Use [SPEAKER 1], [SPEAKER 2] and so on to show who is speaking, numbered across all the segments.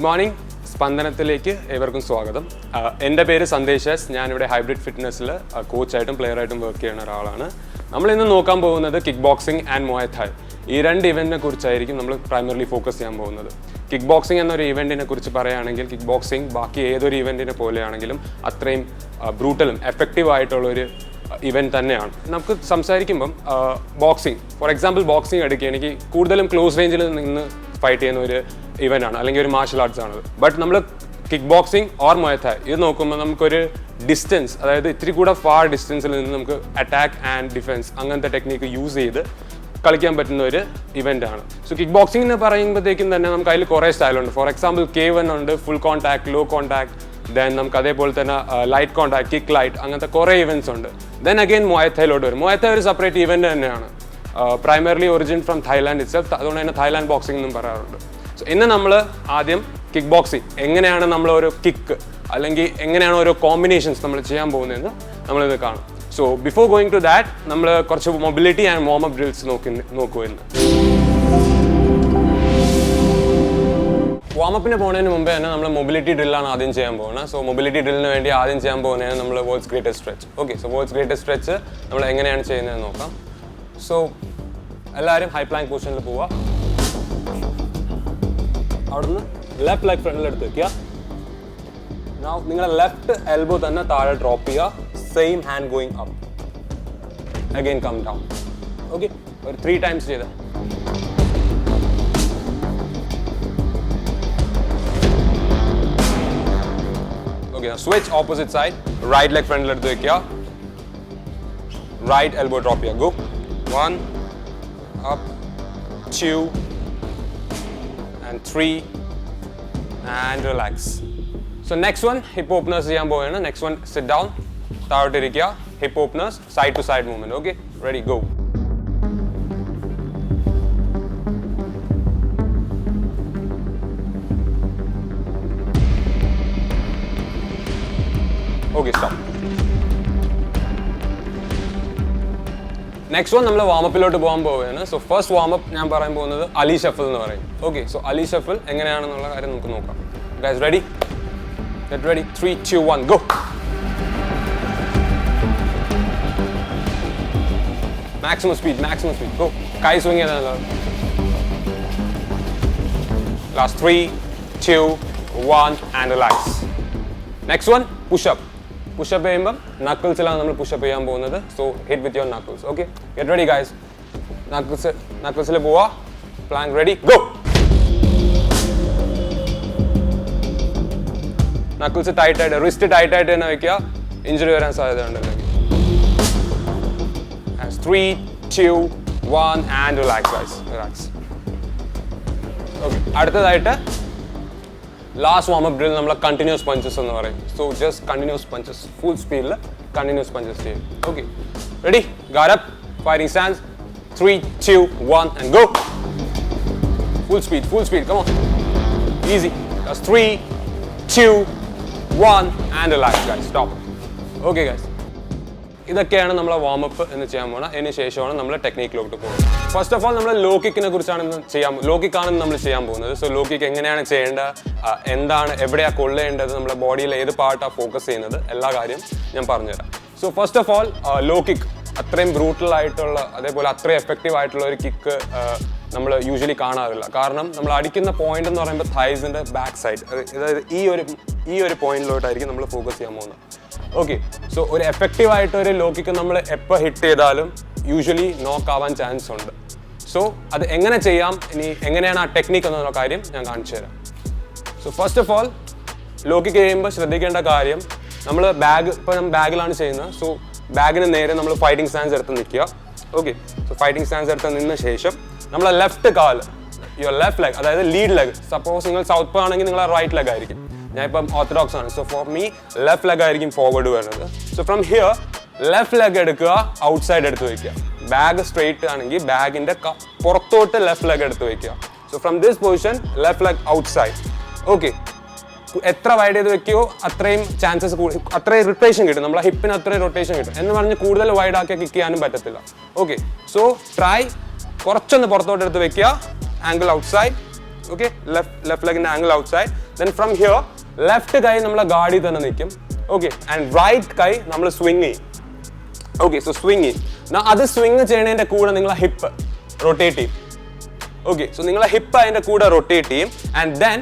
[SPEAKER 1] Good morning സ്പന്ദനത്തിലേക്ക് ഏവർക്കും സ്വാഗതം. എന്റെ പേര് സന്ദേശ് എസ്. ഞാനിവിടെ ഹൈബ്രിഡ് ഫിറ്റ്നസ്സിൽ കോച്ചായിട്ടും പ്ലെയറായിട്ടും വർക്ക് ചെയ്യുന്ന ഒരാളാണ്. നമ്മൾ ഇന്ന് നോക്കാൻ പോകുന്നത് കിക്ക് ബോക്സിംഗ് ആൻഡ് മോയഥായ് ഈ രണ്ട് ഇവന്റിനെ കുറിച്ചായിരിക്കും നമ്മൾ പ്രൈമറിലി ഫോക്കസ് ചെയ്യാൻ പോകുന്നത്. കിക്ക് ബോക്സിംഗ് എന്നൊരു ഇവന്റിനെ കുറിച്ച് പറയുകയാണെങ്കിൽ കിക്ക് ബോക്സിംഗ് ബാക്കി ഏതൊരു ഇവന്റിനെ പോലെയാണെങ്കിലും അത്രയും ബ്രൂട്ടലും എഫക്റ്റീവ് ആയിട്ടുള്ള ഒരു ഇവന്റ് തന്നെയാണ്. നമുക്ക് സംസാരിക്കുമ്പം ബോക്സിങ് ഫോർ എക്സാമ്പിൾ ബോക്സിംഗ് എടുക്കുകയാണെങ്കിൽ കൂടുതലും ക്ലോസ് റേഞ്ചിൽ നിന്ന് ഫൈറ്റ് ചെയ്യുന്ന ഒരു ഇവന്റ് ആണ്. അല്ലെങ്കിൽ ഒരു മാർഷൽ ആർട്സ് ആണ്. ബട്ട് നമ്മൾ kick boxing or Muay Thai ഇത് നോക്കുമ്പോൾ നമുക്കൊരു ഡിസ്റ്റൻസ് അതായത് ഇത്തിരി കൂടെ ഫാർ ഡിസ്റ്റൻസിൽ നിന്ന് നമുക്ക് അറ്റാക്ക് ആൻഡ് ഡിഫെൻസ് അങ്ങനത്തെ ടെക്നീക്ക് യൂസ് ചെയ്ത് കളിക്കാൻ പറ്റുന്ന ഒരു ഇവന്റ് ആണ്. സോ കിക്ക് ബോക്സിംഗ് എന്ന് പറയുമ്പോഴത്തേക്കും തന്നെ നമുക്ക് അതിൽ കുറേ സ്റ്റൈലുണ്ട് ഫോർ എക്സാമ്പിൾ കെ വൺ ഉണ്ട്. Full contact low contact then നമുക്ക് അതേപോലെ തന്നെ ലൈറ്റ് കോൺടാക്ട് കിക്ക് ലൈറ്റ് അങ്ങനത്തെ കുറേ ഇവന്റ്സ് ഉണ്ട്. ദെൻ അഗെയിൻ മോയത്തയിലോട്ട് വരും. മോയത്ത ഒരു സെപ്പറേറ്റ് ഇവന്റ് തന്നെയാണ്. Primarily origin from Thailand itself അതുകൊണ്ട് തന്നെ തായ്ലാൻഡ് ബോക്സിംഗ് എന്നും പറയാറുണ്ട്. സോ ഇന്ന് നമ്മൾ ആദ്യം കിക്ക് ബോക്സിംഗ് എങ്ങനെയാണ് നമ്മൾ ഒരു കിക്ക് അല്ലെങ്കിൽ എങ്ങനെയാണ് ഓരോ കോമ്പിനേഷൻസ് നമ്മൾ ചെയ്യാൻ പോകുന്നതെന്ന് നമ്മളിത് കാണും. So before going to that നമ്മൾ കുറച്ച് മൊബിലിറ്റി ആൻഡ് വാമപ്പ് ഡ്രിൽസ് നോക്കി നോക്കൂ വാമപ്പിന് പോകുന്നതിന് മുമ്പേ തന്നെ നമ്മൾ മൊബിലിറ്റി ഡ്രില്ലാണ് ആദ്യം ചെയ്യാൻ പോകുന്നത്. സോ മൊബിലിറ്റി ഡ്രില്ലിന് വേണ്ടി ആദ്യം ചെയ്യാൻ പോകുന്നതാണ് നമ്മൾ world's greatest stretch okay so world's greatest stretch നമ്മൾ എങ്ങനെയാണ് ചെയ്യുന്നതെന്ന് നോക്കാം. സോ എല്ലാവരും ഹൈ പ്ലാങ്ക് പൊസിഷനിൽ പോവുക അവിടുന്ന് ലെഫ്റ്റ് ലെഗ് ഫ്രണ്ടിൽ എടുത്ത് വെക്കുക. നിങ്ങളെ നിങ്ങളുടെ ലെഫ്റ്റ് എൽബോ തന്നെ താഴെ ഡ്രോപ്പ് ചെയ്യുക. Same hand going up again come down okay ഒരു ത്രീ ടൈംസ് ചെയ്ത് okay switch opposite side right leg ഫ്രണ്ടിൽ എടുത്ത് വെക്കുക റൈറ്റ് എൽബോ ഡ്രോപ്പ് ചെയ്യുക go one up two and three and relax so next one hip openers ചെയ്യാൻ പോവുകയാണ് next one sit down താഴോട്ടിരിക്കുക hip openers side to side movement okay ready go okay stop next one നമ്മൾ വാമപ്പിലോട്ട് പോകാൻ പോവുകയാണ്. So first warm up ഞാൻ പറയാൻ പോകുന്നത് Ali shuffle എന്ന് പറയും. ഓക്കെ സോ അലി ഷഫൽ എങ്ങനെയാണെന്നുള്ള കാര്യം നമുക്ക് നോക്കാം. Ready get ready three two one go maximum speed maximum speed go കൈ സ്വിങ് ചെയ്താൽ last three two one and relax next one pushup pushup ചെയ്യുമ്പം നക്കിൾസിലാണ് നമ്മൾ പുഷപ്പ് ചെയ്യാൻ പോകുന്നത്. So hit with your knuckles okay get ready guys knuckles നക്കിൾസിൽ പോവാ. Plan ready go knuckles tight ആയിട്ട് wrist tight ആയിട്ട് തന്നെ വെക്കുക. ഇഞ്ചുറി വരാൻ സാധ്യത ഉണ്ടല്ലോ three two one and relax relax okay അടുത്തതായിട്ട് ലാസ്റ്റ് വാമപ്പ് ഡ്രിൽ നമ്മൾ കണ്ടിന്യൂസ് പഞ്ചസ് എന്ന് പറയും. So just continuous punches full സ്പീഡിൽ കണ്ടിന്യൂസ് പഞ്ചസ് ചെയ്യും. Okay ready guard up fighting stance three two one and go full speed full speed come on easy three two one and relax guys stop okay guys ഇതൊക്കെയാണ് നമ്മളെ up എന്ന് ചെയ്യാൻ പോകുന്നത് അതിന് ശേഷമാണ് നമ്മൾ ടെക്നിക്കിലോട്ട് പോകുന്നത് ഫസ്റ്റ് ഓഫ് ഓൾ നമ്മൾ ലോ കിക്കിനെ കുറിച്ചാണ് ചെയ്യാൻ ലോ കിക്കാണ് നമ്മൾ ചെയ്യാൻ പോകുന്നത്. സോ ലോ എങ്ങനെയാണ് ചെയ്യേണ്ടത്? എന്താണ് എവിടെയാണ് കൊള്ളേണ്ടത്? നമ്മുടെ ബോഡിയിൽ ഏത് പാർട്ടാണ് ഫോക്കസ് ചെയ്യുന്നത്? എല്ലാ കാര്യം ഞാൻ പറഞ്ഞുതരാം. So first of all low kick അത്രയും ബ്രൂട്ടൽ ആയിട്ടുള്ള അതേപോലെ അത്രയും എഫക്റ്റീവ് ആയിട്ടുള്ള ഒരു കിക്ക് നമ്മൾ യൂഷ്വലി കാണാറില്ല. കാരണം നമ്മൾ അടിക്കുന്ന പോയിന്റ് എന്ന് പറയുമ്പോൾ തൈസിന്റെ ബാക്ക് സൈഡ് അതായത് ഈ ഒരു ഈ ഒരു പോയിന്റിലോട്ടായിരിക്കും നമ്മൾ ഫോക്കസ് ചെയ്യാൻ പോകുന്നത്. ഓക്കെ സോ ഒരു എഫക്റ്റീവ് ആയിട്ട് ഒരു ലോക്കിക്ക് നമ്മൾ എപ്പോൾ ഹിറ്റ് ചെയ്താലും യൂഷ്വലി നോക്ക് ആവാൻ ചാൻസ് ഉണ്ട്. സോ അത് എങ്ങനെ ചെയ്യാം? ഇനി എങ്ങനെയാണ് ആ ടെക്നിക്ക് എന്നുള്ള കാര്യം ഞാൻ കാണിച്ചു തരാം. So first of all low kick ചെയ്യുമ്പോൾ ശ്രദ്ധിക്കേണ്ട കാര്യം നമ്മൾ ബാഗ് ഇപ്പോൾ നമ്മൾ ബാഗിലാണ് ചെയ്യുന്നത്. സോ ബാഗിന് നേരെ നമ്മൾ ഫൈറ്റിംഗ് സ്റ്റാൻസ് എടുത്ത് നിൽക്കുക. ഓക്കെ സോ ഫൈറ്റിംഗ് സ്റ്റാൻസ് എടുത്ത് നിന്ന ശേഷം നമ്മളെ ലെഫ്റ്റ് കാൽ യുവർ ലെഫ്റ്റ് ലെഗ് അതായത് ലീഡ് ലെഗ് സപ്പോസ് നിങ്ങൾ സൗത്ത് ആണെങ്കിൽ നിങ്ങളെ റൈറ്റ് ലെഗ് ആയിരിക്കും. ഞാൻ ഇപ്പം ഓർത്തഡോക്സ് ആണ്. So for me left leg ആയിരിക്കും ഫോർവേഡ് വരുന്നത്. So from here left leg എടുക്കുക ഔട്ട് സൈഡ് എടുത്ത് വയ്ക്കുക. ബാഗ് സ്ട്രെയിറ്റ് ആണെങ്കിൽ ബാഗിന്റെ പുറത്തോട്ട് ലെഫ്റ്റ് ലെഗ് എടുത്ത് വയ്ക്കുക. So from this position left leg outside okay എത്ര വൈഡ് ചെയ്ത് വെക്കുകയോ അത്രയും ചാൻസസ് അത്രയും റൊട്ടേഷൻ കിട്ടും. നമ്മളെ ഹിപ്പിന് അത്രയും റൊട്ടേഷൻ കിട്ടും. എന്ന് പറഞ്ഞ് കൂടുതൽ വൈഡ് ആക്കി കിക്ക് ചെയ്യാനും പറ്റത്തില്ല. ഓക്കെ സോ ട്രൈ കുറച്ചൊന്ന് പുറത്തോട്ട് എടുത്ത് വെക്കുക. Angle outside okay left left ലെഗിന്റെ angle outside then from here left കൈ നമ്മളെ ഗാഡി തന്നെ നിൽക്കും ഓക്കെ ആൻഡ് റൈറ്റ് കൈ നമ്മൾ സ്വിങ് ചെയ്യും. ഓക്കെ സോ സ്വിങ് ചെയ്യും. അത് സ്വിങ് ചെയ്യണതിന്റെ കൂടെ നിങ്ങളെ ഹിപ്പ് റൊട്ടേറ്റ് ചെയ്യും. ഓക്കെ സോ നിങ്ങളെ ഹിപ്പ് അതിന്റെ കൂടെ റൊട്ടേറ്റ് ചെയ്യും. And then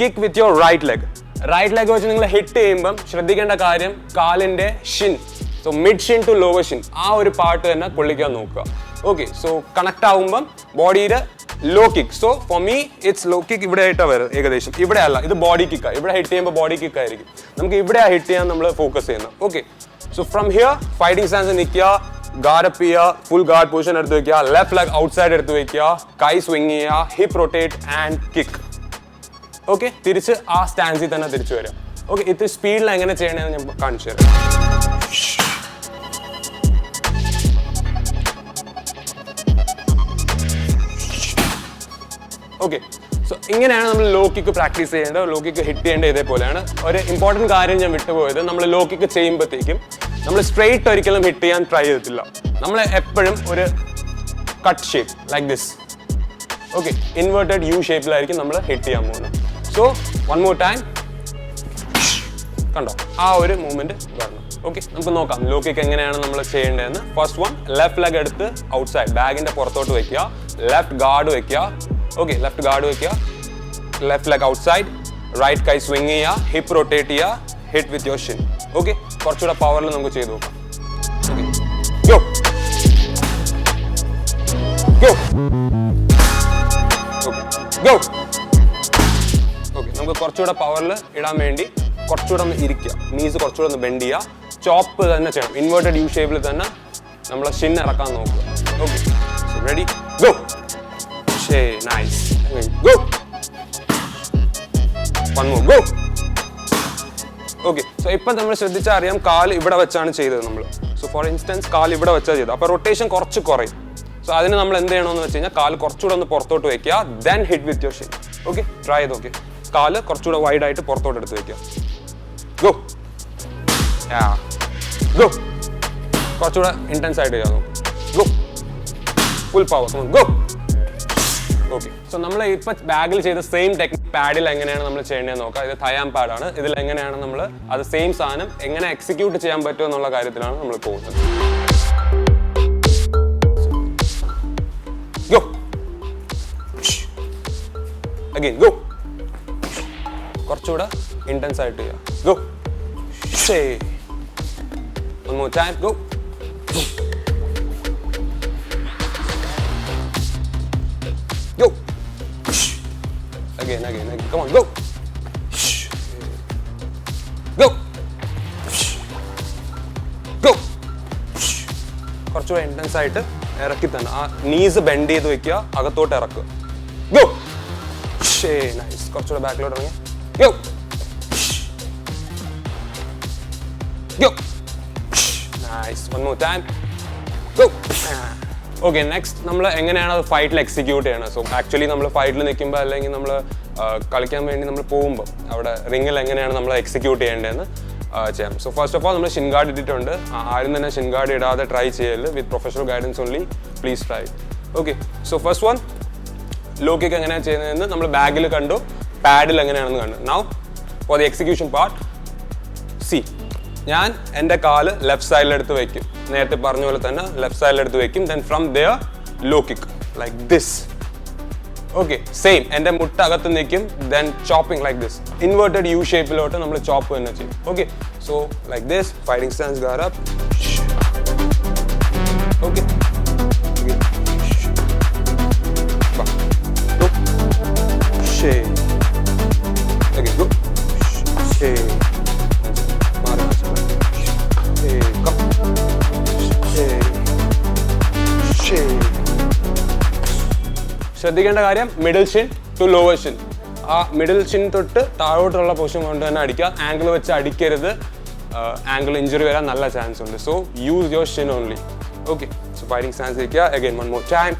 [SPEAKER 1] kick with your right leg right leg വെച്ച് നിങ്ങൾ ഹിറ്റ് ചെയ്യുമ്പം ശ്രദ്ധിക്കേണ്ട കാര്യം കാലിന്റെ shin so mid shin to lower shin ആ ഒരു പാർട്ട് തന്നെ കൊള്ളിക്കാൻ നോക്കുക. ഓക്കെ സോ കണക്ട് ആവുമ്പം ബോഡിയുടെ low kick so for me it's low kick ഇവിടെ ആയിട്ടാണ് വരുന്നത് ഏകദേശം. ഇവിടെ അല്ല ഇത് ബോഡി കിക്കാണ് ഇവിടെ ഹിറ്റ് ചെയ്യുമ്പോൾ ബോഡി കിക്ക് ആയിരിക്കും. നമുക്ക് ഇവിടെ ഹിറ്റ് ചെയ്യാൻ നമ്മൾ ഫോക്കസ് ചെയ്യുന്നത് okay so from here fighting stance നിൽക്കുക ഗാർഡപ്പ് ചെയ്യുക ഫുൾ ഗാർഡ് പൊസിഷൻ എടുത്ത് വെക്കുക ലെഫ്റ്റ് ലെഗ് ഔട്ട് സൈഡ് എടുത്ത് വെക്കുക കൈ സ്വിങ് ചെയ്യുക hip rotate and kick okay തിരിച്ച് ആ സ്റ്റാൻസിൽ തന്നെ തിരിച്ചു വരിക. ഓക്കെ ഇത് സ്പീഡിൽ എങ്ങനെ ചെയ്യണമെന്ന് ഞാൻ കാണിച്ചു തരാം. ഓക്കെ സോ ഇങ്ങനെയാണ് നമ്മൾ ലോക്കിക്ക് കിക്ക് പ്രാക്ടീസ് ചെയ്യേണ്ടത് ലോക്കിക്ക് കിക്ക് ഹിറ്റ് ചെയ്യേണ്ടത് ഇതേപോലെയാണ്. ഒരു ഇമ്പോർട്ടന്റ് കാര്യം ഞാൻ വിട്ടുപോയത് നമ്മൾ ലോക്കിക്ക് കിക്ക് ചെയ്യുമ്പോഴത്തേക്കും നമ്മൾ സ്ട്രെയിറ്റ് ഒരിക്കലും ഹിറ്റ് ചെയ്യാൻ ട്രൈ ചെയ്തിട്ടില്ല. നമ്മൾ എപ്പോഴും ഒരു cut shape like this okay inverted U ഷേപ്പിലായിരിക്കും നമ്മൾ ഹിറ്റ് ചെയ്യാൻ പോകുന്നത്. സോ വൺ മോർ ടൈം കണ്ടോ? ആ ഒരു മൂവ്മെന്റ് വരണം ഓക്കെ നമുക്ക് നോക്കാം. ലോക്കിക്ക് കിക്ക് എങ്ങനെയാണ് നമ്മൾ ചെയ്യേണ്ടതെന്ന്. ഫസ്റ്റ് വൺ ലെഫ്റ്റ് ലെഗ് എടുത്ത് ഔട്ട് സൈഡ് ബാഗിന്റെ പുറത്തോട്ട് വെക്കുക. ലെഫ്റ്റ് ഗാർഡ് വെക്കുക. ഓക്കെ ലെഫ്റ്റ് ഗാർഡ് വെക്കുക left leg outside right കൈ സ്വിങ് ചെയ്യുക ഹിപ്പ് റൊട്ടേറ്റ് ചെയ്യുക hit with your shin okay കുറച്ചുകൂടെ പവറിൽ നമുക്ക് ചെയ്ത് നോക്കാം. Okay go go go okay നമുക്ക് കുറച്ചുകൂടെ പവറിൽ ഇടാൻ വേണ്ടി കുറച്ചുകൂടെ ഒന്ന് ഇരിക്കുക. നീസ് കുറച്ചുകൂടെ ഒന്ന് ബെൻഡ് ചെയ്യുക. ചോപ്പ് തന്നെ ചെയ്യണം. ഇൻവേർട്ടഡ് യു ഷേപ്പിൽ തന്നെ നമ്മളെ ഷിൻ ഇറക്കാൻ നോക്കുക. ഓക്കെ റെഡി ഗോ ശേ nice Go. One more. Go. Okay so ഇപ്പം നമ്മൾ ശ്രദ്ധിച്ചാൽ അറിയാം കാൽ ഇവിടെ വെച്ചാണ് ചെയ്തത് നമ്മൾ. സോ ഫോർ ഇൻസ്റ്റൻസ് കാൽ ഇവിടെ വെച്ചാൽ ചെയ്തത്. അപ്പോൾ റൊട്ടേഷൻ കുറച്ച് കുറയും. സോ അതിന് നമ്മൾ എന്ത് ചെയ്യണമെന്ന് വെച്ച് കഴിഞ്ഞാൽ കാൽ കുറച്ചുകൂടെ ഒന്ന് പുറത്തോട്ട് വയ്ക്കുക then hit with your shin okay try ചെയ്ത് ഓക്കെ കാൽ കുറച്ചുകൂടെ വൈഡ് ആയിട്ട് പുറത്തോട്ട് എടുത്ത് വയ്ക്കുക ഗോ ഗോ കുറച്ചുകൂടെ ഇന്റൻസ് ആയിട്ട് ചെയ്യാൻ നോക്കും. Go full power go okay so നമ്മൾ ഇപ്പൊ ബാഗിൽ ചെയ്ത സെയിം ടെക്നിക് പാഡിൽ എങ്ങനെയാണ് നമ്മൾ ചെയ്യേണ്ടത് നോക്കാം. ഇത് തയാം പാഡാണ് ഇതിൽ എങ്ങനെയാണ് നമ്മൾ അത് സെയിം സാധനം എങ്ങനെ എക്സിക്യൂട്ട് ചെയ്യാൻ പറ്റുമോ എന്നുള്ള കാര്യത്തിലാണ് നമ്മൾ പോകുന്നത്. ഗോ ഗോ കുറച്ചുകൂടെ ഇന്റൻസ് ആയിട്ട് ചെയ്യാം. Go One more. Go. Again, again, again. Come on, go. Go. Go. കുറച്ചുകൂടെ ഇന്റൻസ് ആയിട്ട് ഇറക്കി തന്നെ ആ നീസ് ബെൻഡ് ചെയ്ത് വെക്കുക അകത്തോട്ട് ഇറക്കുക. ഗോ ഷേ നൈസ് കുറച്ചുകൂടെ ബാക്കിലോട്ട് ഇറങ്ങി. Go go nice one more time go okay next നമ്മൾ എങ്ങനെയാണ് അത് ഫൈറ്റിൽ എക്സിക്യൂട്ട് ചെയ്യണത്? സോ ആക്ച്വലി നമ്മൾ ഫൈറ്റിൽ നിൽക്കുമ്പോൾ അല്ലെങ്കിൽ നമ്മൾ കളിക്കാൻ വേണ്ടി നമ്മൾ പോകുമ്പോൾ അവിടെ റിങ്ങിൽ എങ്ങനെയാണ് നമ്മൾ എക്സിക്യൂട്ട് ചെയ്യേണ്ടതെന്ന് ചെയ്യാം. സോ ഫസ്റ്റ് ഓഫ് ഓൾ നമ്മൾ ഷിൻ ഗാർഡ് ഇട്ടിട്ടുണ്ട്. ആരും തന്നെ ഷിൻ ഗാർഡ് ഇടാതെ ട്രൈ ചെയ്യൽ with professional guidance only please try okay so first one low kick എങ്ങനെയാണ് ചെയ്യുന്നതെന്ന് നമ്മൾ ബാഗിൽ കണ്ടു. പാഡിൽ എങ്ങനെയാണെന്ന് കണ്ടു. Now for the execution part see ഞാൻ എന്റെ കാൽ ലെഫ്റ്റ് സൈഡിലെടുത്ത് വയ്ക്കും നേരത്തെ പറഞ്ഞ പോലെ തന്നെ ലെഫ്റ്റ് സൈഡിലെടുത്ത് വയ്ക്കും then from the low kick like this okay same എന്റെ മുട്ട അകത്ത് നിൽക്കും then chopping like this inverted U ഷേപ്പിലോട്ട് നമ്മൾ ചോപ്പ് തന്നെ ചെയ്യും. Okay so like this fighting stance guard up okay Shake. ശ്രദ്ധിക്കേണ്ട കാര്യം middle shin to lower shin ആ മിഡിൽ ഷിൻ തൊട്ട് താഴോട്ടുള്ള പൊസിഷൻ കൊണ്ട് തന്നെ അടിക്കുക. ആംഗിൾ വെച്ച് അടിക്കരുത്. ആംഗിൾ ഇഞ്ചുറി വരാൻ നല്ല ചാൻസ് ഉണ്ട്. So use your shin only okay so fighting stance ഇരിക്കുക. Again one more time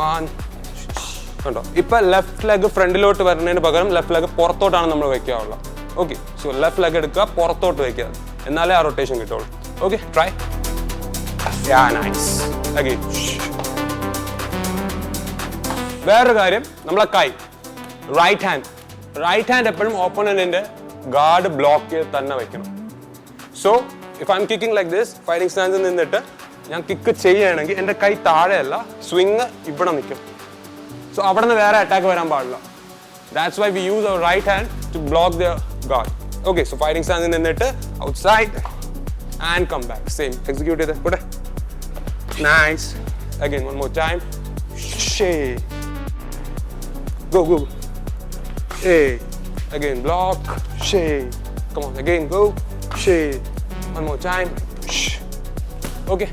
[SPEAKER 1] one കണ്ടോ? ഇപ്പം ലെഫ്റ്റ് ലെഗ് ഫ്രണ്ടിലോട്ട് വരുന്നതിന് പകരം ലെഫ്റ്റ് ലെഗ് പുറത്തോട്ടാണ് നമ്മൾ വെക്കാറുള്ളത്. ഓക്കെ സോ ലെഫ്റ്റ് ലെഗ് എടുക്കുക പുറത്തോട്ട് വെക്കുക. എന്നാലേ ആ റൊട്ടേഷൻ കിട്ടുള്ളൂ. ഓക്കെ ട്രൈ നൈസ് അഗൈൻ വേറൊരു കാര്യം നമ്മളെ കൈ. റൈറ്റ് ഹാൻഡ് റൈറ്റ് ഹാൻഡ് എപ്പോഴും ഓപ്പണന്റിന്റെ ഗാർഡ് ബ്ലോക്ക് ചെയ്ത് തന്നെ വെക്കണം. So if I'm kicking like this firing സ്റ്റാൻസിൽ നിന്നിട്ട് ഞാൻ കിക്ക് ചെയ്യുകയാണെങ്കിൽ എന്റെ കൈ താഴെയല്ല സ്വിങ് ഇവിടെ നിൽക്കും. സോ അവിടെ നിന്ന് വേറെ അറ്റാക്ക് വരാൻ പാടില്ല. That's why we use our right hand to block the guard okay so firing സ്റ്റാൻസിൽ നിന്നിട്ട് outside and come back same execute ചെയ്ത്. കൂടെ nice again one more time ഷേ Go, go. Shake. Again, block. Shake. Come on, again, go. Shake. One more time. Okay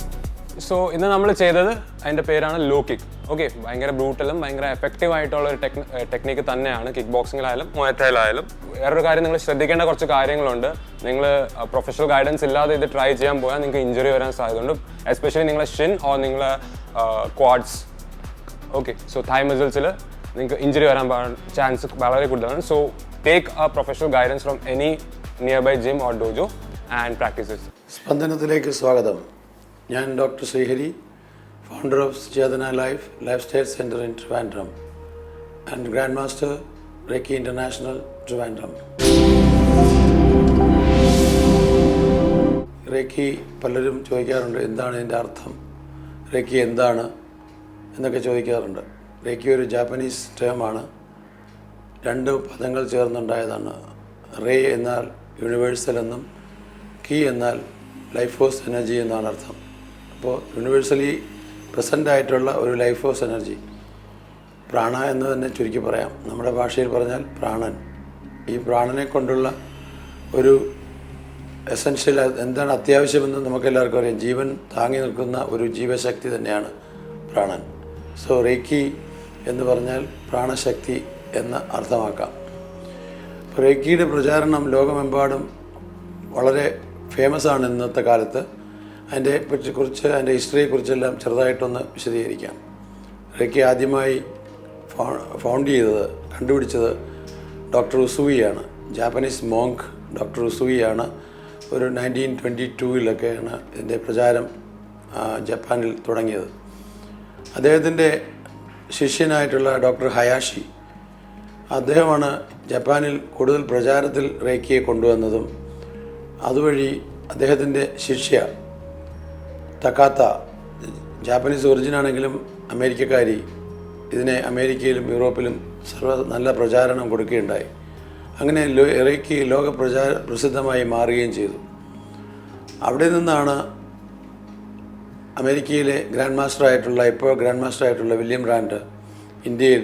[SPEAKER 1] so ഇന്ന് നമ്മൾ ചെയ്തത് അതിന്റെ പേരാണ് low kick okay ഭയങ്കര ബ്രൂട്ടലും ഭയങ്കര എഫക്റ്റീവ് ആയിട്ടുള്ള ഒരു ടെക് ടെക്നിക്ക് തന്നെയാണ് കിക്ക് ബോക്സിങ്ങിലായാലും മൊയത്തയിലായാലും വേറൊരു കാര്യം നിങ്ങൾ ശ്രദ്ധിക്കേണ്ട കുറച്ച് കാര്യങ്ങളുണ്ട് നിങ്ങൾ പ്രൊഫഷണൽ ഗൈഡൻസ് ഇല്ലാതെ ഇത് ട്രൈ ചെയ്യാൻ പോയാൽ നിങ്ങൾക്ക് ഇഞ്ചുറി വരാൻ സാധ്യതയുണ്ട് എസ്പെഷ്യലി നിങ്ങളെ ഷിൻ ഓർ നിങ്ങളെ ക്വാഡ്സ് ഓക്കെ സോ തായ് മസിൽസിൽ നിങ്ങൾക്ക് ഇഞ്ചുറി വരാൻ ചാൻസ് വളരെ കൂടുതലാണ്. So take a professional guidance from any nearby gym or dojo and practices
[SPEAKER 2] സ്പന്ദനത്തിലേക്ക് സ്വാഗതം. ഞാൻ doctor Srihari founder of Chetana life lifestyle centre in Trivandrum and grand master reiki international Trivandrum reiki പലരും ചോദിക്കാറുണ്ട് എന്താണ് ഇതിന്റെ അർത്ഥം? Reiki എന്താണ്? എന്നൊക്കെ ചോദിക്കാറുണ്ട്. റേക്കി ഒരു ജാപ്പനീസ് ടേമാണ് രണ്ട് പദങ്ങൾ ചേർന്നുണ്ടായതാണ്. റേ എന്നാൽ യൂണിവേഴ്സൽ എന്നും കീ എന്നാൽ ലൈഫ് ഫോഴ്സ് എനർജി എന്നാണ് അർത്ഥം. അപ്പോൾ യൂണിവേഴ്സലി പ്രസന്റ് ആയിട്ടുള്ള ഒരു ലൈഫ് ഫോഴ്സ് എനർജി പ്രാണ എന്ന് തന്നെ ചുരുക്കി പറയാം. നമ്മുടെ ഭാഷയിൽ പറഞ്ഞാൽ പ്രാണൻ. ഈ പ്രാണനെ കൊണ്ടുള്ള ഒരു എസൻഷ്യൽ എന്താണ് അത്യാവശ്യമെന്ന് നമുക്കെല്ലാവർക്കും അറിയാം. ജീവൻ താങ്ങി നിൽക്കുന്ന ഒരു ജീവശക്തി തന്നെയാണ് പ്രാണൻ. സോ റേക്കി എന്ന് പറഞ്ഞാൽ പ്രാണശക്തി എന്ന് അർത്ഥമാക്കാം. റേക്കിയുടെ പ്രചാരണം ലോകമെമ്പാടും വളരെ ഫേമസ് ആണ് ഇന്നത്തെ കാലത്ത്. അതിന്റെ പറ്റി കുറിച്ച് അതിന്റെ ഹിസ്റ്ററിയെക്കുറിച്ചെല്ലാം ചെറുതായിട്ടൊന്ന് വിശദീകരിക്കാം. റേക്കി ആദ്യമായി ഫൗണ്ട് ചെയ്തത് കണ്ടുപിടിച്ചത് ഡോക്ടർ ഉസുവിയാണ്. ജാപ്പനീസ് മോങ്ക് ഡോക്ടർ ഉസുവിയാണ്. ഒരു നയന്റീൻ ട്വന്റി ടൂവിലൊക്കെയാണ് ഇതിന്റെ പ്രചാരം ജപ്പാനിൽ തുടങ്ങിയത്. അദ്ദേഹത്തിന്റെ ശിഷ്യനായിട്ടുള്ള ഡോക്ടർ ഹയാഷി അദ്ദേഹമാണ് ജപ്പാനിൽ കൂടുതൽ പ്രചാരത്തിൽ റേക്കിയെ കൊണ്ടുവന്നതും അതുവഴി അദ്ദേഹത്തിന്റെ ശിഷ്യ തക്കാത്ത ജാപ്പനീസ് ഒറിജിനാണെങ്കിലും അമേരിക്കക്കാരി ഇതിനെ അമേരിക്കയിലും യൂറോപ്പിലും സർവ നല്ല പ്രചാരണം കൊടുക്കുകയുണ്ടായി. അങ്ങനെ റേക്കി ലോക പ്രചാര പ്രസിദ്ധമായി മാറുകയും ചെയ്തു. അവിടെ നിന്നാണ് അമേരിക്കയിലെ ഗ്രാൻഡ് മാസ്റ്റർ ആയിട്ടുള്ള ഇപ്പോൾ ഗ്രാൻഡ് മാസ്റ്റർ ആയിട്ടുള്ള വില്യം റാൻഡ് ഇന്ത്യയിൽ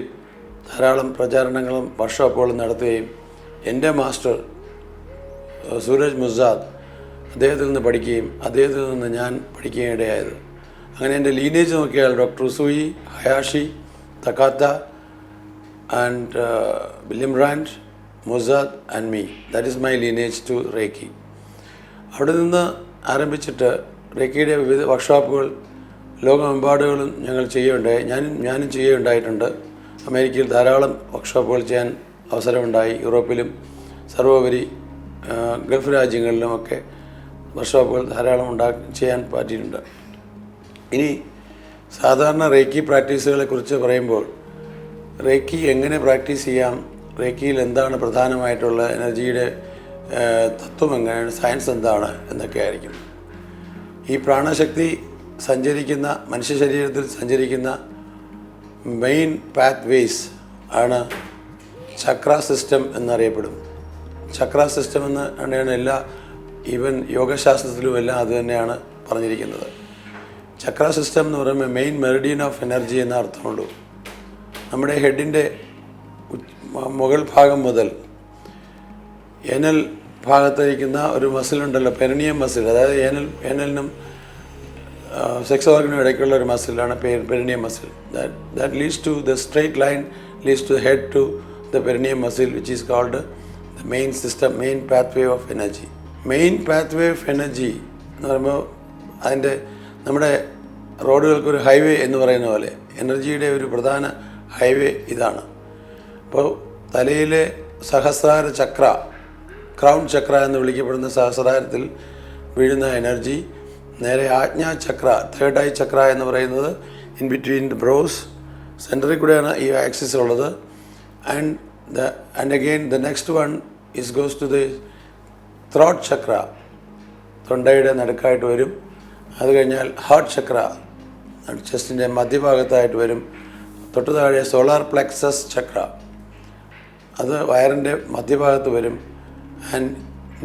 [SPEAKER 2] ധാരാളം പ്രചാരണങ്ങളും വർക്ക്ഷോപ്പുകളും നടത്തുകയും എന്റെ മാസ്റ്റർ സൂരജ് മുസാദ് അദ്ദേഹത്തിൽ നിന്ന് പഠിക്കുകയും അദ്ദേഹത്തിൽ നിന്ന് ഞാൻ പഠിക്കുകയും ഇടയായത്. അങ്ങനെ എന്റെ ലീനേജ് നോക്കിയാൽ doctor സൂയി Hayashi Takata and William Rand മുസാദ് and me. That is my lineage to reiki അവിടെ നിന്ന് ആരംഭിച്ചിട്ട് റേക്കിയുടെ വിവിധ വർക്ക്ഷോപ്പുകൾ ലോകമെമ്പാടുകളും ഞങ്ങൾ ചെയ്യുകയുണ്ടായി. ഞാനും ഞാനും ചെയ്യുകയുണ്ടായിട്ടുണ്ട്. അമേരിക്കയിൽ ധാരാളം വർക്ക്ഷോപ്പുകൾ ചെയ്യാൻ അവസരമുണ്ടായി. യൂറോപ്പിലും സർവോപരി ഗൾഫ് രാജ്യങ്ങളിലുമൊക്കെ വർക്ക്ഷോപ്പുകൾ ധാരാളം ഉണ്ടാ ചെയ്യാൻ പറ്റിയിട്ടുണ്ട്. ഇനി സാധാരണ റേക്കി പ്രാക്ടീസുകളെ കുറിച്ച് പറയുമ്പോൾ റേക്കി എങ്ങനെ പ്രാക്ടീസ് ചെയ്യാം റേക്കിയിൽ എന്താണ് പ്രധാനമായിട്ടുള്ള എനർജിയുടെ തത്വം എങ്ങനെയാണ് സയൻസ് എന്താണ് എന്നൊക്കെ ആയിരിക്കും. ഈ പ്രാണശക്തി സഞ്ചരിക്കുന്ന മനുഷ്യ ശരീരത്തിൽ സഞ്ചരിക്കുന്ന മെയിൻ പാത്ത് വേസ് ആണ് ചക്ര സിസ്റ്റം എന്നറിയപ്പെടും. ചക്ര സിസ്റ്റം എന്ന് തന്നെയാണ് എല്ലാ ഈവൻ യോഗശാസ്ത്രത്തിലും എല്ലാം അത് തന്നെയാണ് പറഞ്ഞിരിക്കുന്നത്. ചക്ര സിസ്റ്റം എന്ന് പറയുമ്പോൾ മെയിൻ മെറിഡിയൻ ഓഫ് എനർജി എന്ന അർത്ഥമുള്ളൂ. നമ്മുടെ ഹെഡിന്റെ മുകൾ ഭാഗം മുതൽ എനൽ ഭാഗത്തിരിക്കുന്ന ഒരു മസിലുണ്ടല്ലോ പെരണിയം മസിൽ അതായത് ഏനൽ ഏനലിനും സെക്സ് ഓർഗനും ഇടയ്ക്കുള്ള ഒരു മസിലാണ് perineum muscle that that leads to the straight line leads to head to the perineum muscle which is called the main system main pathway of energy main pathway of energy എന്ന് പറയുമ്പോൾ അതിന്റെ നമ്മുടെ റോഡുകൾക്ക് ഒരു highway എന്ന് പറയുന്ന പോലെ എനർജിയുടെ ഒരു പ്രധാന ഹൈവേ ഇതാണ്. അപ്പോൾ തലയിലെ സഹസ്രാര ചക്ര ക്രൗൺ ചക്ര എന്ന് വിളിക്കപ്പെടുന്ന സഹസ്രാരത്തിൽ വീഴുന്ന എനർജി നേരെ ആജ്ഞാ ചക്ര തേർഡ് ഐ ചക്ര എന്ന് പറയുന്നത് ഇൻ ബിറ്റ്വീൻ ദ ബ്രോസ് സെന്ററിൽ കൂടെയാണ് ഈ ആക്സിസ് ഉള്ളത്. And the and again the next one is goes to the throat chakra തൊണ്ടയുടെ നടുക്കായിട്ട് വരും. അത് കഴിഞ്ഞാൽ ഹാർട്ട് ചക്ര ചെസ്റ്റിന്റെ മധ്യഭാഗത്തായിട്ട് വരും. തൊട്ടു താഴെ സോളാർ പ്ലെക്സസ് ചക്ര അത് വയറിന്റെ മധ്യഭാഗത്ത് വരും. And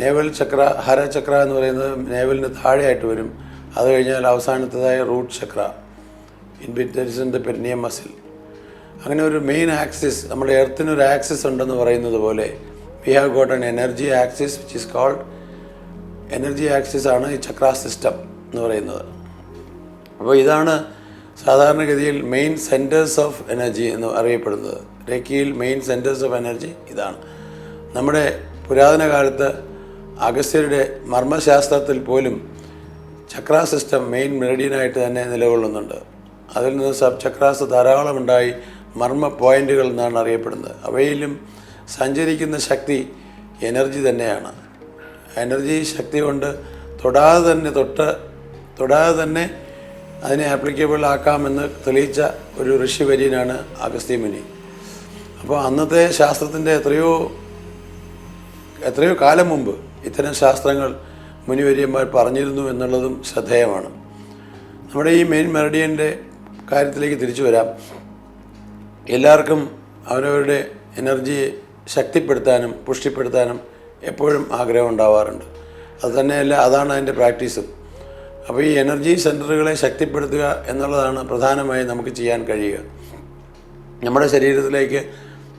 [SPEAKER 2] navel chakra hara chakra എന്ന് പറയുന്നത് നേവലിന് താഴെയായിട്ട് വരും. അത് കഴിഞ്ഞാൽ അവസാനത്തേതായ root chakra in bit the perineum muscle അങ്ങനെ ഒരു മെയിൻ ആക്സിസ് നമ്മുടെ എർത്തിനൊരു ആക്സിസ് ഉണ്ടെന്ന് പറയുന്നത് പോലെ we have got an energy axis which is called energy axis ആണ് ഈ ചക്ര സിസ്റ്റം എന്ന് പറയുന്നത്. അപ്പോൾ ഇതാണ് സാധാരണഗതിയിൽ മെയിൻ സെന്റേഴ്സ് ഓഫ് എനർജി എന്ന് അറിയപ്പെടുന്നത്. രേക്കിയിൽ മെയിൻ സെന്റേഴ്സ് ഓഫ് എനർജി ഇതാണ്. നമ്മുടെ പുരാതന കാലത്ത് അഗസ്ത്യരുടെ മർമ്മശാസ്ത്രത്തിൽ പോലും ചക്ര സിസ്റ്റം മെയിൻ മെറിഡിയനായിട്ട് തന്നെ നിലകൊള്ളുന്നുണ്ട്. അതിൽ നിന്ന് സബ് ചക്രാസ് ധാരാളമുണ്ടായി മർമ്മ പോയിന്റുകൾ എന്നാണ് അറിയപ്പെടുന്നത്. അവയിലും സഞ്ചരിക്കുന്ന ശക്തി എനർജി തന്നെയാണ്. എനർജി ശക്തി കൊണ്ട് തൊടാതെ തന്നെ തൊട്ട് തൊടാതെ തന്നെ അതിനെ ആപ്ലിക്കബിൾ ആക്കാമെന്ന് തെളിയിച്ച ഒരു ഋഷിവര്യനാണ് അഗസ്ത്യമുനി അപ്പോൾ അന്നത്തെ ശാസ്ത്രത്തിന്റെ എത്രയോ എത്രയോ കാലം മുമ്പ് ഇത്തരം ശാസ്ത്രങ്ങൾ മുനിവര്യന്മാർ പറഞ്ഞിരുന്നു എന്നുള്ളതും ശ്രദ്ധേയമാണ്. നമ്മുടെ ഈ മെയിൻ മെറഡിയന്റെ കാര്യത്തിലേക്ക് തിരിച്ചു വരാം. എല്ലാവർക്കും അവരവരുടെ എനർജിയെ ശക്തിപ്പെടുത്താനും പുഷ്ടിപ്പെടുത്താനും എപ്പോഴും ആഗ്രഹം ഉണ്ടാവാറുണ്ട്. അത് തന്നെയല്ല അതാണ് അതിന്റെ പ്രാക്ടീസും. അപ്പോൾ ഈ എനർജി സെന്ററുകളെ ശക്തിപ്പെടുത്തുക എന്നുള്ളതാണ് പ്രധാനമായും നമുക്ക് ചെയ്യാൻ കഴിയുക. നമ്മുടെ ശരീരത്തിലേക്ക്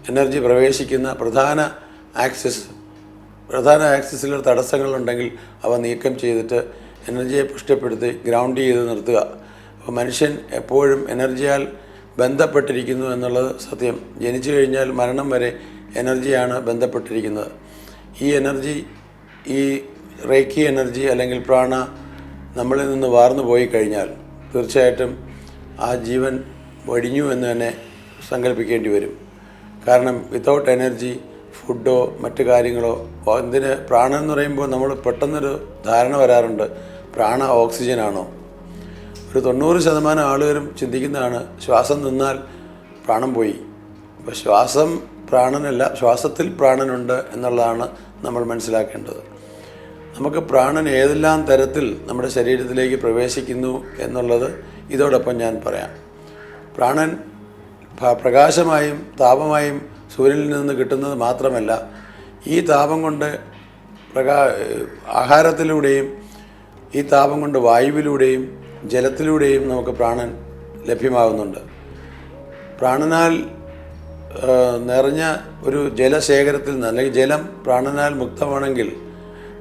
[SPEAKER 2] എനർജി പ്രവേശിക്കുന്ന പ്രധാന ആക്സിസ് പ്രധാന ആക്സിസിൽ തടസ്സങ്ങളുണ്ടെങ്കിൽ അവ നീക്കം ചെയ്തിട്ട് എനർജിയെ പുഷ്ടിപ്പെടുത്തി ഗ്രൗണ്ട് ചെയ്ത് നിർത്തുക. അപ്പോൾ മനുഷ്യൻ എപ്പോഴും എനർജിയാൽ ബന്ധപ്പെട്ടിരിക്കുന്നു എന്നുള്ളത് സത്യം. ജനിച്ചു കഴിഞ്ഞാൽ മരണം വരെ എനർജിയാണ് ബന്ധപ്പെട്ടിരിക്കുന്നത്. ഈ എനർജി ഈ റേക്കി എനർജി അല്ലെങ്കിൽ പ്രാണ നമ്മളിൽ നിന്ന് വാർന്നു പോയി കഴിഞ്ഞാൽ തീർച്ചയായിട്ടും ആ ജീവൻ വടിഞ്ഞു എന്ന് തന്നെ സങ്കല്പിക്കേണ്ടി വരും. കാരണം വിത്തൗട്ട് എനർജി ഫുഡോ മറ്റു കാര്യങ്ങളോ എന്തിന്? പ്രാണൻ എന്ന് പറയുമ്പോൾ നമ്മൾ പെട്ടെന്നൊരു ധാരണ വരാറുണ്ട്. പ്രാണ ഓക്സിജനാണോ ഒരു തൊണ്ണൂറ് ശതമാനം ആളുകളും ചിന്തിക്കുന്നതാണ് ശ്വാസം നിന്നാൽ പ്രാണം പോയി. അപ്പോൾ ശ്വാസം പ്രാണനല്ല ശ്വാസത്തിൽ പ്രാണനുണ്ട് എന്നുള്ളതാണ് നമ്മൾ മനസ്സിലാക്കേണ്ടത്. നമുക്ക് പ്രാണൻ ഏതെല്ലാം തരത്തിൽ നമ്മുടെ ശരീരത്തിലേക്ക് പ്രവേശിക്കുന്നു എന്നുള്ളത് ഇതോടൊപ്പം ഞാൻ പറയാം. പ്രാണൻ പ്രകാശമായും താപമായും സൂര്യനിൽ നിന്ന് കിട്ടുന്നത് മാത്രമല്ല ഈ താപം കൊണ്ട് പ്രകാ ആഹാരത്തിലൂടെയും ഈ താപം കൊണ്ട് വായുവിലൂടെയും ജലത്തിലൂടെയും നമുക്ക് പ്രാണൻ ലഭ്യമാകുന്നുണ്ട് പ്രാണനാൽ നിറഞ്ഞ ഒരു ജലശേഖരത്തിൽ നിന്ന് അല്ലെങ്കിൽ ജലം പ്രാണനാൽ മുക്തമാണെങ്കിൽ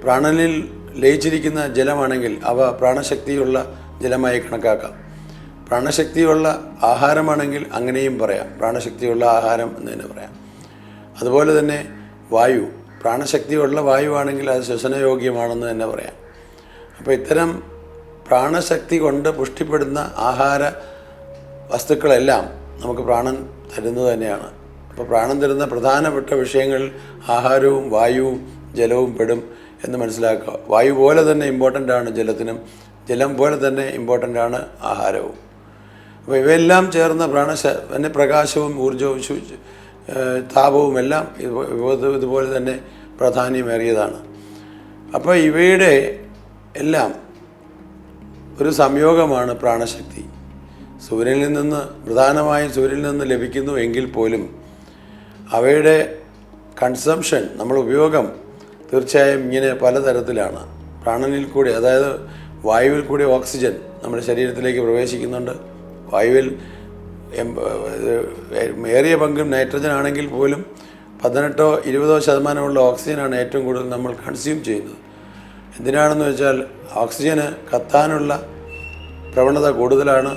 [SPEAKER 2] പ്രാണനിൽ ലയിച്ചിരിക്കുന്ന ജലമാണെങ്കിൽ അവ പ്രാണശക്തിയുള്ള ജലമായി കണക്കാക്കാം. പ്രാണശക്തിയുള്ള ആഹാരമാണെങ്കിൽ അങ്ങനെയും പറയാം. പ്രാണശക്തിയുള്ള ആഹാരം എന്ന് തന്നെ പറയാം. അതുപോലെ തന്നെ വായു. പ്രാണശക്തിയുള്ള വായുവാണെങ്കിൽ അത് ശ്വസനയോഗ്യമാണെന്ന് തന്നെ പറയാം. അപ്പോൾ ഇത്തരം പ്രാണശക്തി കൊണ്ട് പുഷ്ടിപ്പെടുന്ന ആഹാര വസ്തുക്കളെല്ലാം നമുക്ക് പ്രാണൻ തരുന്നത് തന്നെയാണ്. അപ്പോൾ പ്രാണൻ തരുന്ന പ്രധാനപ്പെട്ട വിഷയങ്ങൾ ആഹാരവും വായുവും ജലവും പെടും എന്ന് മനസ്സിലാക്കുക. വായു പോലെ തന്നെ ഇമ്പോർട്ടന്റ് ആണ് ജലത്തിനും ജലം പോലെ തന്നെ ഇമ്പോർട്ടന്റ് ആണ് ആഹാരവും. അപ്പോൾ ഇവയെല്ലാം ചേർന്ന പ്രാണശ പ്രകാശവും ഊർജവും ശു ഏഹ് താപവും എല്ലാം ഇതുപോ- ഇത് ഇതുപോലെ തന്നെ പ്രാധാന്യമേറിയതാണ്. അപ്പോൾ ഇവയുടെ എല്ലാം ഒരു സംയോഗമാണ് പ്രാണശക്തി. സൂര്യനിൽ നിന്ന് പ്രധാനമായും സൂര്യനിൽ നിന്ന് ലഭിക്കുന്നു എങ്കിൽ പോലും അവയുടെ കൺസംഷൻ നമ്മൾ ഉപയോഗം തീർച്ചയായും ഇങ്ങനെ പലതരത്തിലാണ്. പ്രാണനിൽ കൂടി അതായത് വായുവിൽ കൂടി ഓക്സിജൻ നമ്മുടെ ശരീരത്തിലേക്ക് പ്രവേശിക്കുന്നുണ്ട്. വായുവിൽ ഏറിയ പങ്കും നൈട്രജൻ ആണെങ്കിൽ പോലും പതിനെട്ടോ ഇരുപതോ ശതമാനമുള്ള ഓക്സിജനാണ് ഏറ്റവും കൂടുതൽ നമ്മൾ കൺസ്യൂം ചെയ്യുന്നത്. എന്തിനാണെന്ന് വെച്ചാൽ ഓക്സിജന് കത്താനുള്ള പ്രവണത കൂടുതലാണ്.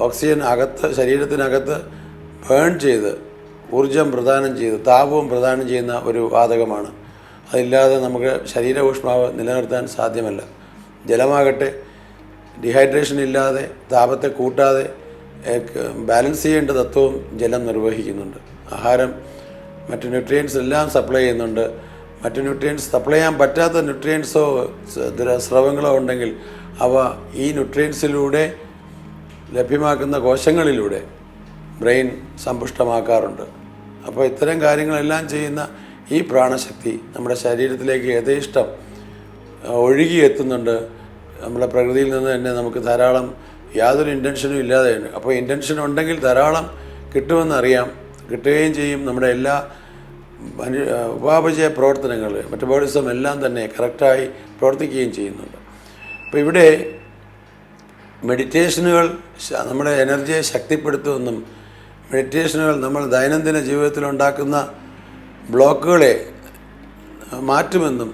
[SPEAKER 2] ഓക്സിജൻ അകത്ത് ശരീരത്തിനകത്ത് ബേൺ ചെയ്ത് ഊർജം പ്രദാനം ചെയ്ത് താപവും പ്രദാനം ചെയ്യുന്ന ഒരു വാതകമാണ്. അതില്ലാതെ നമുക്ക് ശരീര ഊഷ്മാവ് നിലനിർത്താൻ സാധ്യമല്ല. ജലമാകട്ടെ ഡിഹൈഡ്രേഷൻ ഇല്ലാതെ താപത്തെ കൂട്ടാതെ ബാലൻസ് ചെയ്യേണ്ട തത്വവും ജലം നിർവഹിക്കുന്നുണ്ട്. ആഹാരം മറ്റ് ന്യൂട്രിയൻസ് എല്ലാം സപ്ലൈ ചെയ്യുന്നുണ്ട്. മറ്റ് ന്യൂട്രിയൻസ് സപ്ലൈ ചെയ്യാൻ പറ്റാത്ത ന്യൂട്രിയൻസോ സ്രവങ്ങളോ ഉണ്ടെങ്കിൽ അവ ഈ ന്യൂട്രിയൻസിലൂടെ ലഭ്യമാക്കുന്ന കോശങ്ങളിലൂടെ ബ്രെയിൻ സമ്പുഷ്ടമാക്കാറുണ്ട്. അപ്പോൾ ഇത്തരം കാര്യങ്ങളെല്ലാം ചെയ്യുന്ന ഈ പ്രാണശക്തി നമ്മുടെ ശരീരത്തിലേക്ക് യഥേഷ്ടം ഒഴുകി എത്തുന്നുണ്ട് നമ്മുടെ പ്രകൃതിയിൽ നിന്ന് തന്നെ നമുക്ക് ധാരാളം യാതൊരു ഇന്റൻഷനും ഇല്ലാതെയാണ് അപ്പോൾ ഇന്റൻഷൻ ഉണ്ടെങ്കിൽ ധാരാളം കിട്ടുമെന്നറിയാം കിട്ടുകയും ചെയ്യും. നമ്മുടെ എല്ലാ മനു ഉപാപചയ പ്രവർത്തനങ്ങൾ മെറ്റബോളിസം എല്ലാം തന്നെ കറക്റ്റായി പ്രവർത്തിക്കുകയും ചെയ്യുന്നുണ്ട്. അപ്പോൾ ഇവിടെ മെഡിറ്റേഷനുകൾ നമ്മുടെ എനർജിയെ ശക്തിപ്പെടുത്തുമെന്നും മെഡിറ്റേഷനുകൾ നമ്മൾ ദൈനംദിന ജീവിതത്തിൽ ഉണ്ടാക്കുന്ന ബ്ലോക്കുകളെ മാറ്റുമെന്നും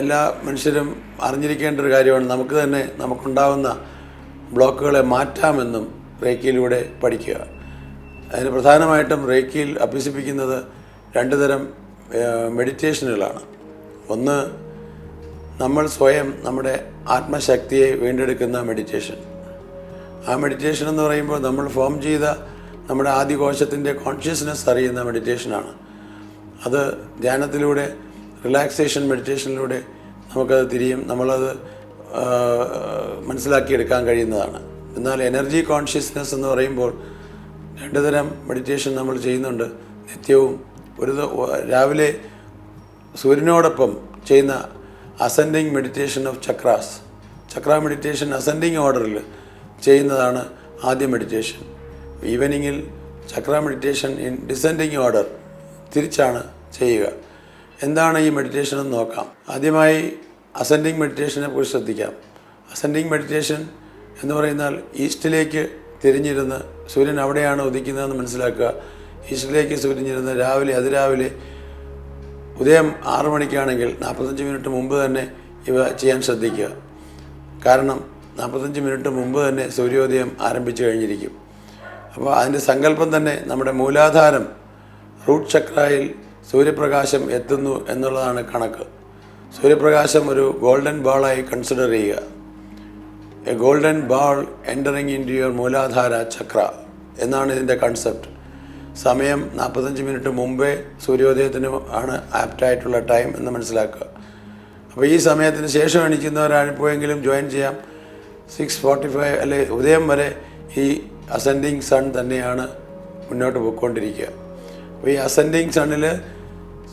[SPEAKER 2] എല്ലാ മനുഷ്യരും അറിഞ്ഞിരിക്കേണ്ട ഒരു കാര്യമാണ്. നമുക്ക് തന്നെ നമുക്കുണ്ടാകുന്ന ബ്ലോക്കുകളെ മാറ്റാമെന്നും റേക്കിയിലൂടെ പഠിക്കുക. അതിന് പ്രധാനമായിട്ടും റേക്കിയിൽ അഭ്യസിപ്പിക്കുന്നത് രണ്ട് തരം മെഡിറ്റേഷനുകളാണ്. ഒന്ന് നമ്മൾ സ്വയം നമ്മുടെ ആത്മശക്തിയെ വീണ്ടെടുക്കുന്ന മെഡിറ്റേഷൻ. ആ മെഡിറ്റേഷൻ എന്ന് പറയുമ്പോൾ നമ്മൾ ഫോം ചെയ്ത നമ്മുടെ ആദികോശത്തിന്റെ കോൺഷ്യസ്നെസ് അറിയുന്ന മെഡിറ്റേഷനാണ്. അത് ധ്യാനത്തിലൂടെ റിലാക്സേഷൻ മെഡിറ്റേഷനിലൂടെ നമുക്കത് തിരിയും. നമ്മളത് മനസ്സിലാക്കിയെടുക്കാൻ കഴിയുന്നതാണ്. എന്നാൽ എനർജി കോൺഷ്യസ്നെസ് എന്ന് പറയുമ്പോൾ രണ്ട് തരം മെഡിറ്റേഷൻ നമ്മൾ ചെയ്യുന്നുണ്ട്. നിത്യവും ഒരു രാവിലെ സൂര്യനോടൊപ്പം ചെയ്യുന്ന ascending meditation of chakras chakra meditation ascending ഓർഡറിൽ ചെയ്യുന്നതാണ് ആദ്യ meditation ഈവനിങ്ങിൽ chakra meditation in descending order തിരിച്ചാണ് ചെയ്യുക. എന്താണ് ഈ മെഡിറ്റേഷൻ എന്ന് നോക്കാം. ആദ്യമായി അസെൻഡിങ് മെഡിറ്റേഷനെ കുറിച്ച് ശ്രദ്ധിക്കാം. അസെൻഡിങ് മെഡിറ്റേഷൻ എന്ന് പറയുന്നാൽ ഈസ്റ്റിലേക്ക് തിരിഞ്ഞിരുന്ന് സൂര്യൻ അവിടെയാണ് ഉദിക്കുന്നതെന്ന് മനസ്സിലാക്കുക. ഈസ്റ്റിലേക്ക് സൂര്യനിരുന്ന് രാവിലെ അതിരാവിലെ ഉദയം ആറു മണിക്കാണെങ്കിൽ നാൽപ്പത്തഞ്ച് മിനിറ്റ് മുമ്പ് തന്നെ ഇവ ചെയ്യാൻ ശ്രദ്ധിക്കുക. കാരണം നാൽപ്പത്തഞ്ച് മിനിറ്റ് മുമ്പ് തന്നെ സൂര്യോദയം ആരംഭിച്ചു കഴിഞ്ഞിരിക്കും. അപ്പോൾ അതിന്റെ സങ്കല്പം തന്നെ നമ്മുടെ മൂലാധാരം റൂട്ട് ചക്രയിൽ സൂര്യപ്രകാശം എത്തുന്നു എന്നുള്ളതാണ് കണക്ക്. സൂര്യപ്രകാശം ഒരു ഗോൾഡൻ ബാളായി കൺസിഡർ ചെയ്യുക. A golden ball entering into your Muladhara chakra എന്നാണ് ഇതിന്റെ കൺസെപ്റ്റ്. സമയം നാൽപ്പത്തഞ്ച് മിനിറ്റ് മുമ്പേ സൂര്യോദയത്തിന് ആണ് ആപ്റ്റായിട്ടുള്ള ടൈം എന്ന് മനസ്സിലാക്കുക. അപ്പോൾ ഈ സമയത്തിന് ശേഷം എണീക്കുന്നവരാണിപ്പോയെങ്കിലും ജോയിൻ ചെയ്യാം. സിക്സ് ഫോർട്ടി ഫൈവ് അല്ലെ ഉദയം വരെ ഈ അസെൻഡിങ് സൺ തന്നെയാണ് മുന്നോട്ട് പോയിക്കൊണ്ടിരിക്കുക. അപ്പോൾ ഈ അസെൻഡിങ് സണ്ണിൽ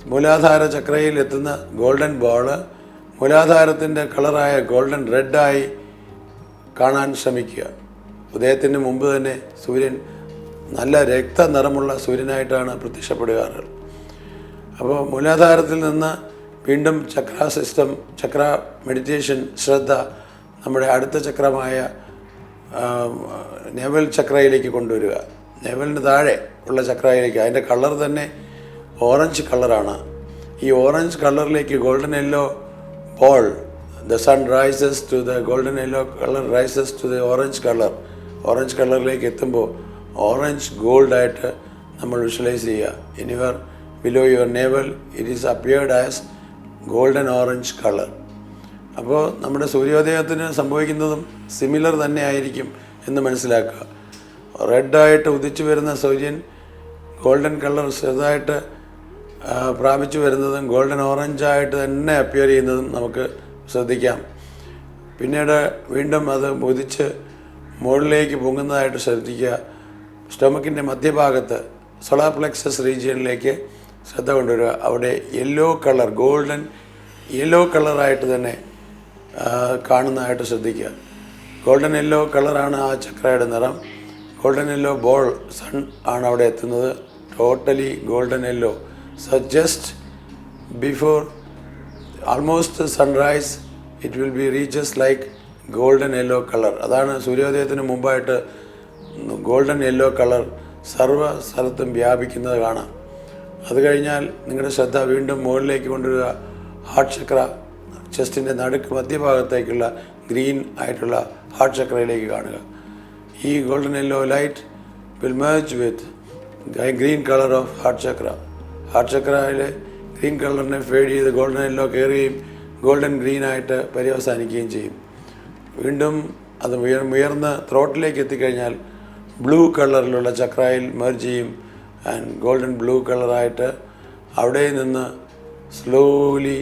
[SPEAKER 2] മൂലാധാര ചക്രയിൽ എത്തുന്ന ഗോൾഡൻ ബോൾ മൂലാധാരത്തിന്റെ കളറായ ഗോൾഡൻ റെഡായി കാണാൻ ശ്രമിക്കുക. ഉദയത്തിന് മുമ്പ് തന്നെ സൂര്യൻ നല്ല രക്ത നിറമുള്ള സൂര്യനായിട്ടാണ് പ്രത്യക്ഷപ്പെടുകാറ്. അപ്പോൾ മൂലാധാരത്തിൽ നിന്ന് വീണ്ടും ചക്ര സിസ്റ്റം ചക്ര മെഡിറ്റേഷൻ ശ്രദ്ധ നമ്മുടെ അടുത്ത ചക്രമായ നെവൽ ചക്രയിലേക്ക് കൊണ്ടുവരിക. നെവലിന് താഴെ ഉള്ള ചക്രയിലേക്ക് അതിന്റെ കളർ തന്നെ ഓറഞ്ച് കളറാണ്. ഈ orange കളറിലേക്ക് golden yellow ball the sun rises to the golden yellow colour rises to the orange colour. Orange കളറിലേക്ക് എത്തുമ്പോൾ ഓറഞ്ച് ഗോൾഡായിട്ട് നമ്മൾ വിഷ്വലൈസ് ചെയ്യുക. ഇനിവർ below your navel it is appeared as golden orange colour അപ്പോൾ നമ്മുടെ സൂര്യോദയത്തിന് സംഭവിക്കുന്നതും similar തന്നെ ആയിരിക്കും എന്ന് മനസ്സിലാക്കുക. റെഡായിട്ട് ഉദിച്ചു വരുന്ന സൂര്യൻ ഗോൾഡൻ കളർ ചെറുതായിട്ട് പ്രാപിച്ചു വരുന്നതും ഗോൾഡൻ ഓറഞ്ചായിട്ട് തന്നെ അപ്പിയർ ചെയ്യുന്നതും നമുക്ക് ശ്രദ്ധിക്കാം. പിന്നീട് വീണ്ടും അത് മുതിച്ച് മുകളിലേക്ക് പൊങ്ങുന്നതായിട്ട് ശ്രദ്ധിക്കുക. സ്റ്റൊമക്കിന്റെ മധ്യഭാഗത്ത് സോളാർ പ്ലെക്സസ് റീജിയനിലേക്ക് ശ്രദ്ധ കൊണ്ടുവരിക. അവിടെ യെല്ലോ കളർ ഗോൾഡൻ യെല്ലോ കളറായിട്ട് തന്നെ കാണുന്നതായിട്ട് ശ്രദ്ധിക്കുക. ഗോൾഡൻ യെല്ലോ കളറാണ് ആ ചക്രയുടെ നിറം. ഗോൾഡൻ യെല്ലോ ബോൾ സൺ ആണ് അവിടെ എത്തുന്നത്. Totally golden yellow so just before almost sunrise it will be reaches like golden yellow colour അതാണ് സൂര്യോദയത്തിന് മുമ്പായിട്ട് ഗോൾഡൻ യെല്ലോ കളർ സർവ സ്ഥലത്തും വ്യാപിക്കുന്നത് കാണാം. അത് കഴിഞ്ഞാൽ നിങ്ങളുടെ ശ്രദ്ധ വീണ്ടും മുകളിലേക്ക് കൊണ്ടുവരിക. ഹാർട്ട് ചക്ര ചെസ്റ്റിന്റെ നടുക്ക് മധ്യഭാഗത്തേക്കുള്ള ഗ്രീൻ ആയിട്ടുള്ള ഹാർട്ട് ചക്രയിലേക്ക് കാണുക. ഈ golden yellow light will merge with green colour of heart chakra heart ചക്രയിലെ green കളറിനെ ഫേഡ് ചെയ്ത് ഗോൾഡൻ യെല്ലോ കയറുകയും ഗോൾഡൻ ഗ്രീൻ ആയിട്ട് പര്യവസാനിക്കുകയും ചെയ്യും. വീണ്ടും അത് ഉയർ ഉയർന്ന ത്രോട്ടിലേക്ക് എത്തിക്കഴിഞ്ഞാൽ ബ്ലൂ കളറിലുള്ള ചക്രയിൽ മെർജ് ചെയ്യും ആൻഡ് ഗോൾഡൻ ബ്ലൂ കളറായിട്ട് അവിടെ നിന്ന് slowly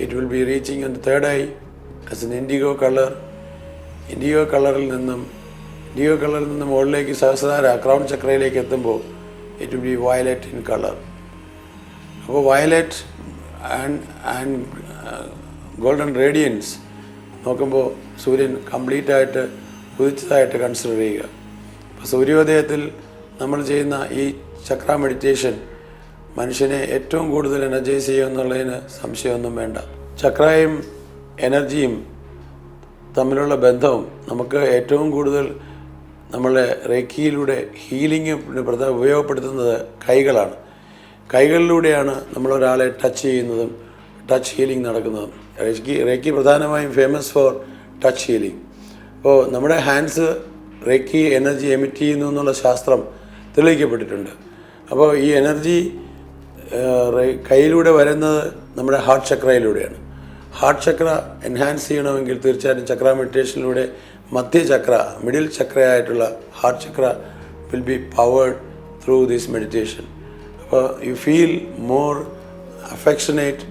[SPEAKER 2] it will be reaching in third eye as an indigo colour indigo കളറിൽ നിന്നും ഇൻഡിഗോ കളറിൽ നിന്നും മുകളിലേക്ക് സഹസ്രാര ക്രൗൺ ചക്രയിലേക്ക് എത്തുമ്പോൾ it will be violet in colour അപ്പോൾ violet and and golden radiance നോക്കുമ്പോൾ സൂര്യൻ കംപ്ലീറ്റ് ആയിട്ട് ഉദിച്ചതായിട്ട് കൺസിഡർ ചെയ്യുക. അപ്പോൾ സൂര്യോദയത്തിൽ നമ്മൾ ചെയ്യുന്ന ഈ ചക്ര മെഡിറ്റേഷൻ മനുഷ്യനെ ഏറ്റവും കൂടുതൽ എനർജൈസ് ചെയ്യുക എന്നുള്ളതിന് സംശയമൊന്നും വേണ്ട. ചക്രയും എനർജിയും തമ്മിലുള്ള ബന്ധവും നമുക്ക് ഏറ്റവും കൂടുതൽ നമ്മളെ റേക്കിയിലൂടെ ഹീലിംഗ് ഉപയോഗപ്പെടുത്തുന്നത് കൈകളാണ്. കൈകളിലൂടെയാണ് നമ്മൾ ഒരാളെ ടച്ച് ചെയ്യുന്നതും ടച്ച് ഹീലിംഗ് നടക്കുന്നതും. റേക്കി റേക്കി പ്രധാനമായും ഫേമസ് ഫോർ ടച്ച് ഹീലിംഗ് അപ്പോൾ നമ്മുടെ ഹാൻഡ്സ് റേക്കി എനർജി എമിറ്റ് ചെയ്യുന്നു എന്നുള്ള ശാസ്ത്രം തെളിയിക്കപ്പെട്ടിട്ടുണ്ട്. അപ്പോൾ ഈ എനർജി കയ്യിലൂടെ വരുന്നത് നമ്മുടെ ഹാർട്ട് ചക്രയിലൂടെയാണ് ഹാർട്ട് ചക്ര എൻഹാൻസ് ചെയ്യണമെങ്കിൽ തീർച്ചയായിട്ടും ചക്ര മെഡിറ്റേഷനിലൂടെ മധ്യചക്ര middle ചക്രയായിട്ടുള്ള heart chakra will be powered through this meditation അപ്പോൾ you feel more affectionate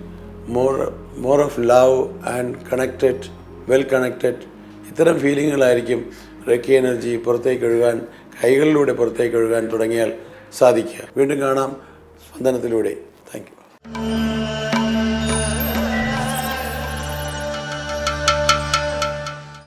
[SPEAKER 2] more more of love and connected well connected ഇത്തരം ഫീലിങ്ങുകളായിരിക്കും റെക്കി എനർജി പുറത്തേക്ക് ഒഴുകാൻ കൈകളിലൂടെ പുറത്തേക്ക് ഒഴുകാൻ തുടങ്ങിയാൽ സാധിക്കുക. വീണ്ടും കാണാം സ്പന്ദനത്തിലൂടെ. Thank you